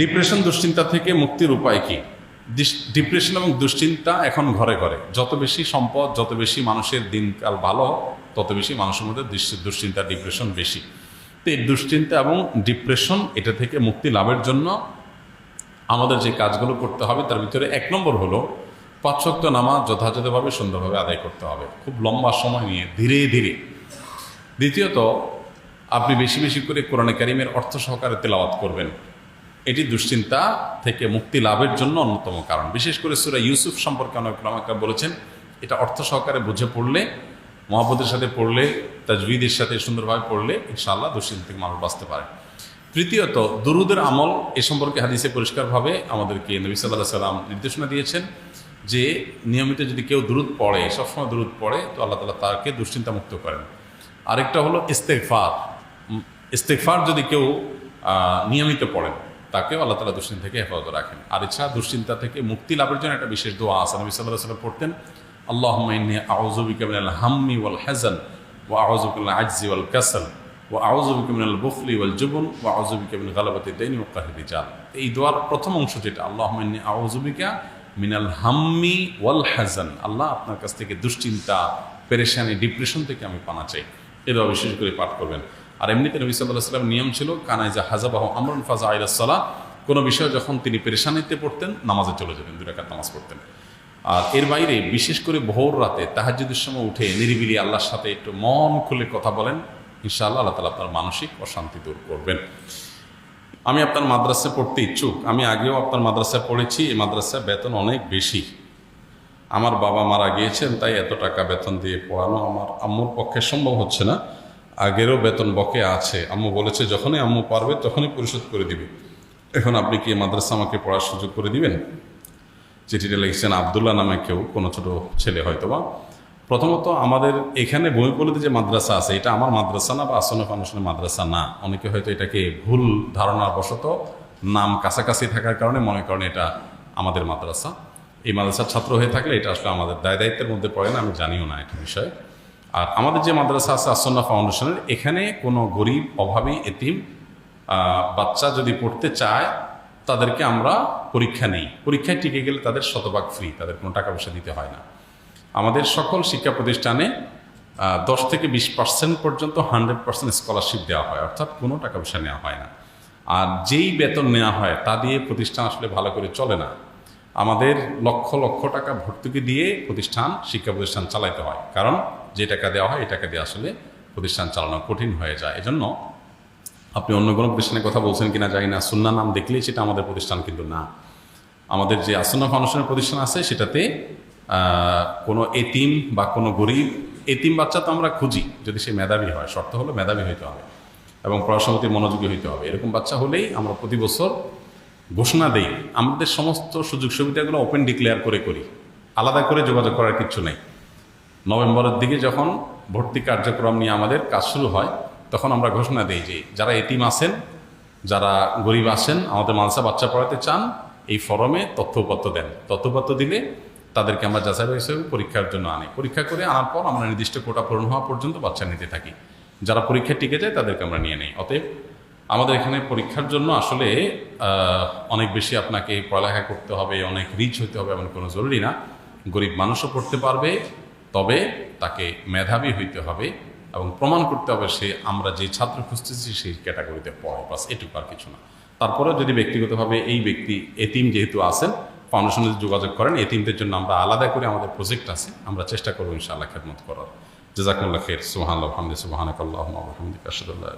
Depression দুশ্চিন্তা থেকে মুক্তির উপায় কি? ডিপ্রেশন এবং দুশ্চিন্তা এখন ঘরে ঘরে। যত বেশি সম্পদ, যত বেশি মানুষের দিনকাল ভালো, তত বেশি মানুষের মধ্যে দুশ্চিন্তা ডিপ্রেশন বেশি। তো এই দুশ্চিন্তা এবং ডিপ্রেশন এটা থেকে মুক্তি লাভের জন্য আমাদের যে কাজগুলো করতে হবে, তার ভিতরে এক নম্বর হলো পাঁচশক্ত নামাজ যথাযথভাবে সুন্দরভাবে আদায় করতে হবে। খুব লম্বা সময় নিয়ে, ধীরে ধীরে। দ্বিতীয়ত, আপনি বেশি বেশি করে কোরআনে কারিমের অর্থ সহকারে তেলাওয়াত করবেন। এটি দুশ্চিন্তা থেকে মুক্তি লাভের জন্য অন্যতম কারণ। বিশেষ করে সুরা ইউসুফ সম্পর্কে অনেক রামাকা বলেছেন, এটা অর্থ সহকারে বুঝে পড়লে মহাপদের সাথে পড়লে, তাজবিদের সাথে সুন্দরভাবে পড়লে ইনশাআল্লাহ দুশ্চিন্তা থেকে মানুষ বাঁচতে পারে। তৃতীয়ত, দুরুদের আমল এ সম্পর্কে হাদিসে পরিষ্কারভাবে আমাদেরকে নবী সাল্লাহ সাল্লাম নির্দেশনা দিয়েছেন যে, নিয়মিত যদি কেউ দুরুদ পড়ে, সবসময় দুরুদ পড়ে, তো আল্লাহ তালা তাকে দুশ্চিন্তা মুক্ত করেন। আরেকটা হলো ইস্তেকফার ইস্তেকফার যদি কেউ নিয়মিত পড়েন তাকেও আল্লাহ তালা দুশ্চিন্তা থেকে হেফাজত রাখেন। আর এছাড়া দুশ্চিন্তা থেকে মুক্তি লাভের জন্য একটা বিশেষ দোয়া আছে। নবী সাল্লাম পড়তেন আল্লাহ আউজুবিকা মিনাল হাম্মি ওয়াল হাজান ও আউজুবিকাল আজজি ওয়াল কাসাল ও আউজুবিকা মিনাল বুখলি ওয়াল জুবন ও আউজুবিকা মিন গালাবাতি দাইনি ও কাহিদি জাল এই দোয়ার প্রথম অংশ যেটা আল্লাহ আউজুবিকা মিনাল হাম্মি ওয়াল হাজান আল্লাহ আপনার কাছ থেকে দুশ্চিন্তা, পেরেশানি, ডিপ্রেশন থেকে আমি পানা চাই। এবার বিশেষ করে পাঠ করবেন। আর এমনিতে নবী সাল্লাহ নিয়ম ছিল কানাই যা হাজাবাহ আমরুন ফাজা আইরাসাল্লাহ কোনো বিষয় যখন তিনি পেরেশানিতে পড়তেন, নামাজে চলে যেতেন, দুই রাকাত নামাজ পড়তেন। আর এর বাইরে বিশেষ করে ভোর রাতে তাহাজ্জুদের সময় উঠে নিরিবিলি আল্লাহর সাথে একটু মন খুলে কথা বলেন, ইনশাআল্লাহ আল্লাহ তালা আপনার মানসিক অশান্তি দূর করবেন। আমি আপনার মাদ্রাসায় পড়তে ইচ্ছুক, আমি আগেও আপনার মাদ্রাসায় পড়েছি, এই মাদ্রাসায় বেতন অনেক বেশি। আমার বাবা মারা গিয়েছেন, তাই এত টাকা বেতন দিয়ে পড়ানো আমার, আম্মুর পক্ষে সম্ভব হচ্ছে না। আগেরও বেতন বকে আছে। আম্মু বলেছে, যখনই আম্মু পারবে, তখনই পরিশোধ করে দিবে। এখন আপনি কি মাদ্রাসা আমাকে পড়ার সুযোগ করে দিবেন? চিঠিটা লিখছেন, আবদুল্লাহ নামে কেউ, কোনো ছোট ছেলে হয়তো বা প্রথমত, আমাদের এখানে বই বইপল্লিতে যে মাদ্রাসা আছে, এটা আমার মাদ্রাসা না বা আসনে ফানুসনের মাদ্রাসা না। অনেকে হয়তো এটাকে ভুল ধারণার বশত নাম কাছাকাছি থাকার কারণে মনে করেন এটা আমাদের মাদ্রাসা। এই মাদ্রাসার ছাত্র হয়ে থাকলে এটা আসলে আমাদের দায় দায়িত্বের মধ্যে পড়ে না, আমি জানিও না এটা বিষয়ে। আর আমাদের যে মাদ্রাসা আছে, আসন্না ফাউন্ডেশনের, এখানে কোনো গরিব, অভাবী, এতিম বাচ্চা যদি পড়তে চায়, তাদেরকে আমরা পরীক্ষা নেই। পরীক্ষায় টিকে গেলে তাদের শতভাগ ফ্রি তাদের কোনো টাকা পয়সা দিতে হয় না। আমাদের সকল শিক্ষা প্রতিষ্ঠানে দশ থেকে বিশ পার্সেন্ট পর্যন্ত হান্ড্রেড পার্সেন্ট স্কলারশিপ দেওয়া হয়, অর্থাৎ কোনো টাকা পয়সা নেওয়া হয় না। আর যেই বেতন নেওয়া হয়, তা দিয়ে প্রতিষ্ঠান আসলে ভালো করে চলে না। আমাদের লক্ষ লক্ষ টাকা ভর্তুকি দিয়ে প্রতিষ্ঠান, শিক্ষা প্রতিষ্ঠান চালাইতে হয়। কারণ যে টাকা দেওয়া হয়, এই টাকা দিয়ে আসলে প্রতিষ্ঠান চালানো কঠিন হয়ে যায়। এজন্য আপনি অন্য কোনো প্রতিষ্ঠানের কথা বলছেন কিনা জানি না। সুন্না নাম দেখলেই সেটা আমাদের প্রতিষ্ঠান কিন্তু না। আমাদের যে আসন্না ফাউন্ডেশনের প্রতিষ্ঠান আছে, সেটাতে কোনো এতিম বা কোনো গরিব, এতিম বাচ্চা তো আমরা খুঁজি, যদি সে মেধাবী হয়। শর্ত হলো মেধাবী হইতে হবে এবং পড়াশোনার প্রতি মনোযোগী হইতে হবে। এরকম বাচ্চা হলেই আমরা প্রতি বছর ঘোষণা দেই। আমাদের সমস্ত সুযোগ সুবিধাগুলো ওপেন ডিক্লেয়ার করে করি। আলাদা করে যোগাযোগ করার কিছু নেই। নভেম্বরের দিকে যখন ভর্তি কার্যক্রম নিয়ে আমাদের কাজ শুরু হয়, তখন আমরা ঘোষণা দিই যে যারা এতিম আছেন, যারা গরিব আছেন, আমাদের মানসা বাচ্চা পড়াতে চান, এই ফরমে তথ্যপত্র দেন। তথ্যপত্র দিলে তাদেরকে আমরা যাচাই হিসেবে পরীক্ষার জন্য আনি। পরীক্ষা করে আনার পর আমরা নির্দিষ্ট কোটা পূরণ হওয়া পর্যন্ত বাচ্চা নিতে থাকি। যারা পরীক্ষায় টিকে যায়, তাদেরকে আমরা নিয়ে নিই। অতএব আমাদের এখানে পরীক্ষার জন্য আসলে অনেক বেশি আপনাকে পড়ালেখা করতে হবে, অনেক রিচ হতে হবে এমন কোনো জরুরি না। গরিব মানুষও পড়তে পারবে তবে তাকে মেধাবী হইতে হবে এবং প্রমাণ করতে হবে সে আমরা যে ছাত্র খুঁজতেছি সেই ক্যাটাগরিতে পড়ে, বাস এটুকু আর কিছু না। তারপরে যদি ব্যক্তিগতভাবে এই ব্যক্তি এতিম যেহেতু আছেন ফাউন্ডেশনে যোগাযোগ করেন, এতিমদের জন্য আমরা আলাদা করে আমাদের প্রজেক্ট আছে, আমরা চেষ্টা করব ইনশাআল্লাহ খেদমত করার। জাজাকুল্লাহ খের সুহান আলহামদি সুবাহানকাল্লাহ আলহামদিক আসাদুল্লাহ